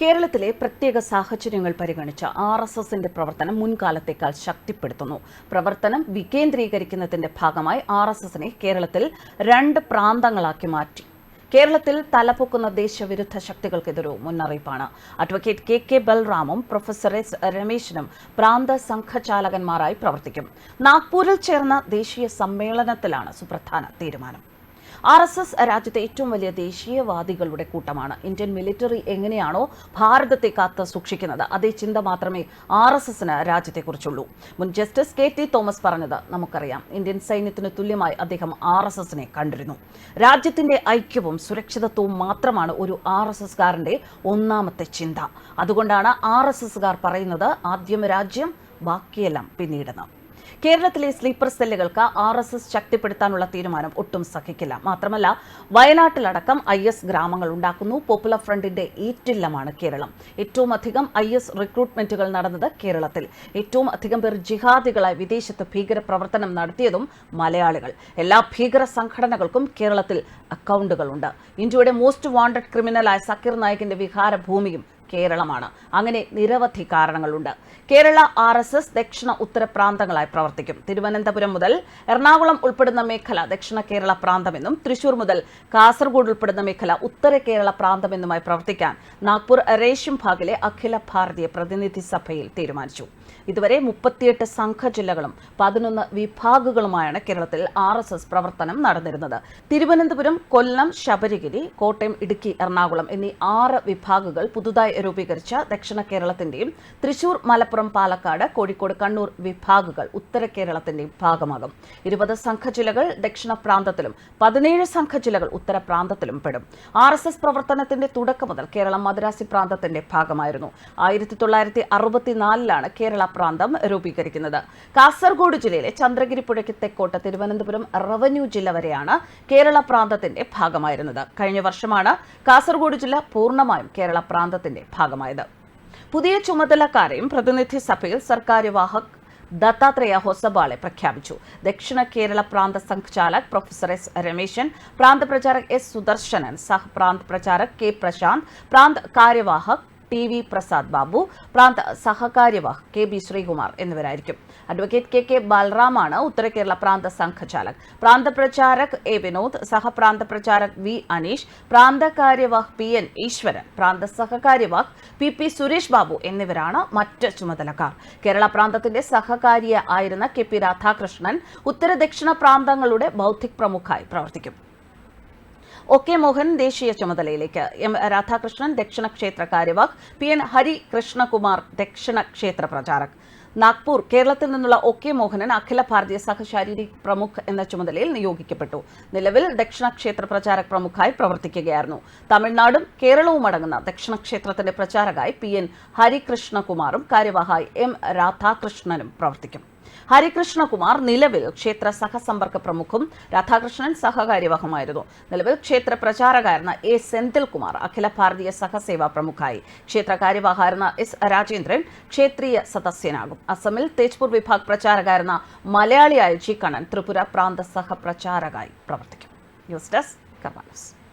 കേരളത്തിലെ പ്രത്യേക സാഹചര്യങ്ങൾ പരിഗണിച്ച് ആർ എസ് എസിന്റെ പ്രവർത്തനം മുൻകാലത്തേക്കാൾ ശക്തിപ്പെടുത്തുന്നു. പ്രവർത്തനം വികേന്ദ്രീകരിക്കുന്നതിന്റെ ഭാഗമായി ആർ എസ് എസിനെ കേരളത്തിൽ രണ്ട് പ്രാന്തങ്ങളാക്കി മാറ്റി. കേരളത്തിൽ തലപൊക്കുന്ന ദേശവിരുദ്ധ ശക്തികൾക്കെതിരെ മുന്നറിയിപ്പാണ്. അഡ്വക്കേറ്റ് കെ കെ ബൽറാമും പ്രൊഫസർ എസ് രമേശിനും പ്രാന്ത സംഘചാലകന്മാരായി പ്രവർത്തിക്കും. നാഗ്പൂരിൽ ചേർന്ന ദേശീയ സമ്മേളനത്തിലാണ് സുപ്രധാന തീരുമാനം. ആർ എസ് എസ് രാജ്യത്തെ ഏറ്റവും വലിയ ദേശീയവാദികളുടെ കൂട്ടമാണ്. ഇന്ത്യൻ മിലിറ്ററി എങ്ങനെയാണോ ഭാരതത്തെ കാത്ത് സൂക്ഷിക്കുന്നത് അതേ ചിന്ത മാത്രമേ ആർ എസ് എസിന് രാജ്യത്തെക്കുറിച്ചുള്ളൂ. മുൻ ജസ്റ്റിസ് കെ ടി തോമസ് പറഞ്ഞത് നമുക്കറിയാം. ഇന്ത്യൻ സൈന്യത്തിന് തുല്യമായി അദ്ദേഹം ആർ എസ് എസിനെ കണ്ടിരുന്നു. രാജ്യത്തിന്റെ ഐക്യവും സുരക്ഷിതത്വവും മാത്രമാണ് ഒരു ആർ എസ് എസ്കാരന്റെ ഒന്നാമത്തെ ചിന്ത. അതുകൊണ്ടാണ് ആർ എസ് എസ്കാർ പറയുന്നത് ആദ്യം രാജ്യം ബാക്കിയെല്ലാം പിന്നീടെന്ന്. കേരളത്തിലെ സ്ലീപ്പർ സെല്ലുകൾക്ക് ആർ എസ് എസ് ശക്തിപ്പെടുത്താനുള്ള തീരുമാനം ഒട്ടും സഹിക്കില്ല. മാത്രമല്ല വയനാട്ടിലടക്കം ഐ എസ് ഗ്രാമങ്ങൾ ഉണ്ടാക്കുന്നു. പോപ്പുലർ ഫ്രണ്ടിന്റെ ഈറ്റില്ലമാണ് കേരളം. ഏറ്റവും അധികം ഐ എസ് റിക്രൂട്ട്മെന്റുകൾ നടന്നത് കേരളത്തിൽ. ഏറ്റവും അധികം പേർ ജിഹാദികളായി വിദേശത്ത് ഭീകര പ്രവർത്തനം നടത്തിയതും മലയാളികൾ. എല്ലാ ഭീകര സംഘടനകൾക്കും കേരളത്തിൽ അക്കൗണ്ടുകളുണ്ട് ഇന്ത്യയുടെ മോസ്റ്റ് വാണ്ടഡ് ക്രിമിനലായ സക്കീർ നായിക്കിന്റെ വിഹാര ഭൂമിയും കേരളമാണ്. അങ്ങനെ നിരവധി കാരണങ്ങളുണ്ട്. കേരള ആർ എസ് എസ് ദക്ഷിണ ഉത്തര പ്രാന്തങ്ങളായി പ്രവർത്തിക്കും. തിരുവനന്തപുരം മുതൽ എറണാകുളം ഉൾപ്പെടുന്ന മേഖല ദക്ഷിണ കേരള പ്രാന്തമെന്നും തൃശൂർ മുതൽ കാസർഗോഡ് ഉൾപ്പെടുന്ന മേഖല ഉത്തര കേരള പ്രാന്തമെന്നുമായി പ്രവർത്തിക്കാൻ നാഗ്പൂർ റേഷ്യം ഭാഗിലെ അഖില ഭാരതീയ പ്രതിനിധി സഭയിൽ തീരുമാനിച്ചു. ഇതുവരെ മുപ്പത്തിയെട്ട് സംഘ ജില്ലകളും പതിനൊന്ന് വിഭാഗങ്ങളുമായാണ് കേരളത്തിൽ ആർ എസ് എസ് പ്രവർത്തനം നടന്നിരുന്നത്. തിരുവനന്തപുരം കൊല്ലം ശബരിഗിരി കോട്ടയം ഇടുക്കി എറണാകുളം എന്നീ ആറ് വിഭാഗങ്ങൾ പുതുതായി രൂപീകരിച്ച ദക്ഷിണ കേരളത്തിന്റെയും തൃശൂർ മലപ്പുറം പാലക്കാട് കോഴിക്കോട് കണ്ണൂർ വിഭാഗങ്ങൾ ഉത്തര കേരളത്തിന്റെയും ഭാഗമാകും. ഇരുപത് സംഘജില്ലകൾ ദക്ഷിണ പ്രാന്തത്തിലും പതിനേഴ് സംഘജില്ലകൾ ഉത്തര പ്രാന്തത്തിലും പെടും. ആർ എസ് എസ് പ്രവർത്തനത്തിന്റെ തുടക്കം മുതൽ കേരളം മദ്രാസി പ്രാന്തത്തിന്റെ ഭാഗമായിരുന്നു. ആയിരത്തി തൊള്ളായിരത്തി അറുപത്തിനാലിലാണ് കേരള പ്രാന്തം രൂപീകരിക്കുന്നത്. കാസർഗോഡ് ജില്ലയിലെ ചന്ദ്രഗിരി പുഴയ്ക്ക് തെക്കോട്ട് തിരുവനന്തപുരം റവന്യൂ ജില്ല വരെയാണ് കേരള പ്രാന്തത്തിന്റെ ഭാഗമായിരുന്നത്. കഴിഞ്ഞ വർഷമാണ് കാസർഗോഡ് ജില്ല പൂർണമായും കേരള പ്രാന്തത്തിന്റെ ഭാഗമായത്. പുതിയ ചുമതലക്കാരെയും പ്രതിനിധി സഭയിൽ സർക്കാർ വാഹക് ദത്താത്രേയ ഹൊസബാളെ പ്രഖ്യാപിച്ചു. ദക്ഷിണ കേരള പ്രാന്ത സംഘചാലക് പ്രൊഫസർ എസ് രമേശൻ പ്രാന്ത പ്രചാരക് എസ് സുദർശനൻ സഹപ്രാന്ത് പ്രചാരക് കെ പ്രശാന്ത് പ്രാന്ത് കാര്യവാഹക് ടി വി പ്രസാദ് ബാബു പ്രാന്ത സഹകാര്യവാഹ് കെ ബി ശ്രീകുമാർ എന്നിവരായിരിക്കും. അഡ്വക്കേറ്റ് കെ കെ ബാലറാമാണ് ഉത്തര കേരള പ്രാന്ത സംഘചാലക്. പ്രാന്ത പ്രചാരക് എ വിനോദ് സഹപ്രാന്ത പ്രചാരക് വി അനീഷ് പ്രാന്ത കാര്യവാഹ് പി എൻ ഈശ്വരൻ പ്രാന്ത സഹകാര്യവാഹ് പി പി സുരേഷ് ബാബു എന്നിവരാണ് മറ്റ് ചുമതലക്കാർ. കേരള പ്രാന്തത്തിന്റെ സഹകാരിയ ആയിരുന്ന കെ പി രാധാകൃഷ്ണൻ ഉത്തര ദക്ഷിണ പ്രാന്തങ്ങളുടെ ബൗദ്ധിക് പ്രമുഖായി പ്രവർത്തിക്കും. ഒ കെ മോഹൻ ദേശീയ ചുമതലയിലേക്ക്. എം രാധാകൃഷ്ണൻ ദക്ഷിണ ക്ഷേത്ര കാര്യവാഹ്. പി എൻ ഹരി കൃഷ്ണകുമാർ ദക്ഷിണ ക്ഷേത്ര പ്രചാരക്. നാഗ്പൂർ കേരളത്തിൽ നിന്നുള്ള ഒ കെ മോഹനൻ അഖില ഭാരതീയ സഹശാരീരിക് പ്രമുഖ് എന്ന ചുമതലയിൽ നിയോഗിക്കപ്പെട്ടു. നിലവിൽ ദക്ഷിണ ക്ഷേത്ര പ്രചാരക് പ്രമുഖായി പ്രവർത്തിക്കുകയായിരുന്നു. തമിഴ്നാടും കേരളവും അടങ്ങുന്ന ദക്ഷിണ ക്ഷേത്രത്തിന്റെ പ്രചാരകായി പി എൻ ഹരികൃഷ്ണകുമാറും കാര്യവാഹായി എം രാധാകൃഷ്ണനും പ്രവർത്തിക്കും. ഹരികൃഷ്ണകുമാർ നിലവിൽ ക്ഷേത്ര സഹസമ്പർക്ക പ്രമുഖും രാധാകൃഷ്ണൻ സഹകാര്യവാഹമായിരുന്നു. നിലവിൽ ക്ഷേത്ര പ്രചാരകായിരുന്ന എ സെന്തിൽകുമാർ അഖില ഭാരതീയ സഹസേവാ പ്രമുഖായി. ക്ഷേത്ര എസ് രാജേന്ദ്രൻ ക്ഷേത്രീയ സദസ്യനാകും. അസമിൽ തേജ്പൂർ വിഭാഗ് പ്രചാരകായിരുന്ന മലയാളിയായ ജി കണ്ണൻ ത്രിപുര പ്രാന്ത സഹപ്രചാരകായി പ്രവർത്തിക്കും. News desk കർമാനസ്